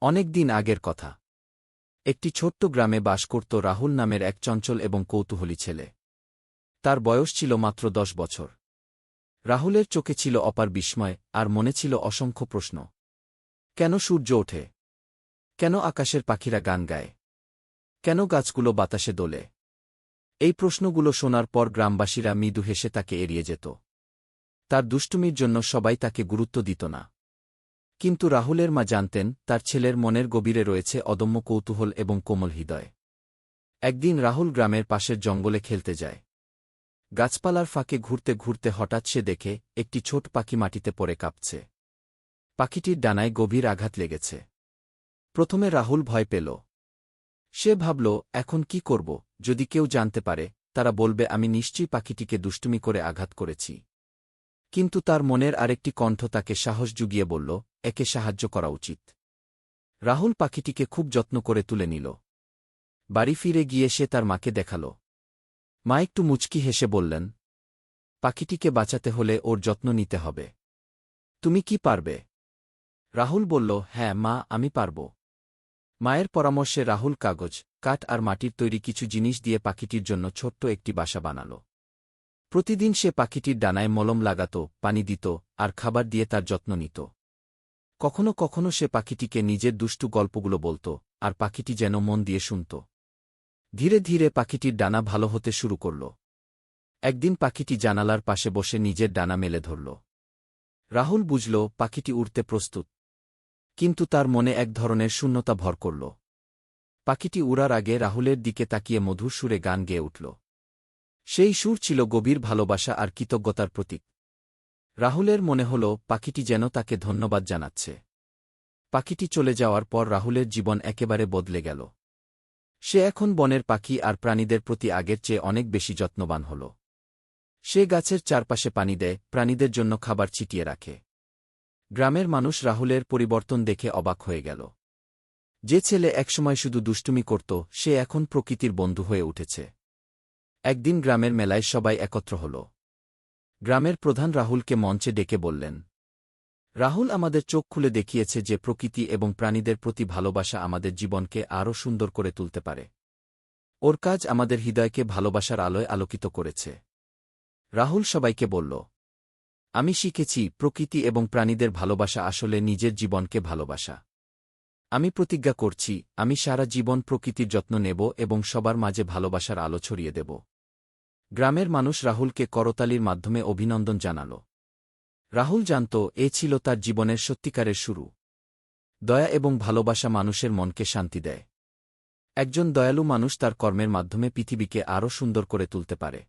অনেক দিন আগের কথা। একটি ছোট্ট গ্রামে বাস করত রাহুল নামের এক চঞ্চল এবং কৌতূহলী ছেলে। তার বয়স ছিল মাত্র দশ বছর। রাহুলের চোখে ছিল অপার বিস্ময় আর মনে ছিল অসংখ্য প্রশ্ন। কেন সূর্য ওঠে? কেন আকাশের পাখিরা গান গায়? কেন গাছগুলো বাতাসে দোলে? এই প্রশ্নগুলো শোনার পর গ্রামবাসীরা মৃদু হেসে তাকে এড়িয়ে যেত। তার দুষ্টুমির জন্য সবাই তাকে গুরুত্ব দিত না। কিন্তু রাহুলের মা জানতেন, তার ছেলের মনের গভীরে রয়েছে অদম্য কৌতূহল এবং কোমল হৃদয়। একদিন রাহুল গ্রামের পাশের জঙ্গলে খেলতে যায়। গাছপালার ফাঁকে ঘুরতে ঘুরতে হঠাৎ সে দেখে, একটি ছোট পাখি মাটিতে পড়ে কাঁপছে। পাখিটির ডানায় গভীর আঘাত লেগেছে। প্রথমে রাহুল ভয় পেল। সে ভাবল, এখন কি করব? যদি কেউ জানতে পারে, তারা বলবে, আমি নিশ্চয়ই পাখিটিকে দুষ্টুমি করে আঘাত করেছি। কিন্তু তার মনের আরেকটি কণ্ঠ তাকে সাহস জুগিয়ে বলল একে সাহায্য করা উচিত। রাহুল পাখিটিকে খুব যত্ন করে তুলে নিল। বাড়ি ফিরে গিয়ে সে তার মাকে দেখাল। মা একটু মুচকি হেসে বললেন, পাখিটিকে বাঁচাতে হলে ওর যত্ন নিতে হবে। তুমি কি পারবে? রাহুল বলল হ্যাঁ মা, আমি পারব। মায়ের পরামর্শে রাহুল কাগজ, কাঠ আর মাটির তৈরি কিছু জিনিস দিয়ে পাখিটির জন্য ছোট্ট একটি বাসা বানাল। প্রতিদিন সে পাখিটির ডানায় মলম লাগাত, পানি দিত আর খাবার দিয়ে তার যত্ন নিত। কখনো কখনো সে পাখিটিকে নিজের দুষ্টু গল্পগুলো বলত, আর পাখিটি যেন মন দিয়ে শুনত। ধীরে ধীরে পাখিটির ডানা ভালো হতে শুরু করল। একদিন পাখিটি জানালার পাশে বসে নিজের ডানা মেলে ধরল। রাহুল বুঝল, পাখিটি উড়তে প্রস্তুত। কিন্তু তার মনে এক ধরনের শূন্যতা ভর করল। পাখিটি উড়ার আগে রাহুলের দিকে তাকিয়ে মধুর সুরে গান গেয়ে উঠল। সেই সুর ছিল গভীর ভালোবাসা আর কৃতজ্ঞতার প্রতীক। রাহুলের মনে হল, পাখিটি যেন তাকে ধন্যবাদ জানাচ্ছে। পাখিটি চলে যাওয়ার পর রাহুলের জীবন একেবারে বদলে গেল। সে এখন বনের পাখি আর প্রাণীদের প্রতি আগের চেয়ে অনেক বেশি যত্নবান হল। সে গাছের চারপাশে পানি দেয়, প্রাণীদের জন্য খাবার ছিটিয়ে রাখে। গ্রামের মানুষ রাহুলের পরিবর্তন দেখে অবাক হয়ে গেল। যে ছেলে একসময় শুধু দুষ্টুমি করত, সে এখন প্রকৃতির বন্ধু হয়ে উঠেছে। একদিন গ্রামের মেলায় সবাই একত্র হল। গ্রামের প্রধান রাহুলকে মঞ্চে ডেকে বললেন, রাহুল আমাদের চোখ খুলে দেখিয়েছে যে প্রকৃতি এবং প্রাণীদের প্রতি ভালোবাসা আমাদের জীবনকে আরও সুন্দর করে তুলতে পারে। ওর কাজ আমাদের হৃদয়কে ভালোবাসার আলোয় আলোকিত করেছে। রাহুল সবাইকে বলল, আমি শিখেছি প্রকৃতি এবং প্রাণীদের ভালোবাসা আসলে নিজের জীবনকে ভালোবাসা। আমি প্রতিজ্ঞা করছি, আমি সারা জীবন প্রকৃতির যত্ন নেব এবং সবার মাঝে ভালোবাসার আলো ছড়িয়ে দেব। গ্রামের মানুষ রাহুলকে করতালির মাধ্যমে অভিনন্দন জানাল। রাহুল জানত, এ ছিল তার জীবনের সত্যিকারের শুরু। দয়া এবং ভালোবাসা মানুষের মনকে শান্তি দেয়। একজন দয়ালু মানুষ তার কর্মের মাধ্যমে পৃথিবীকে আরও সুন্দর করে তুলতে পারে।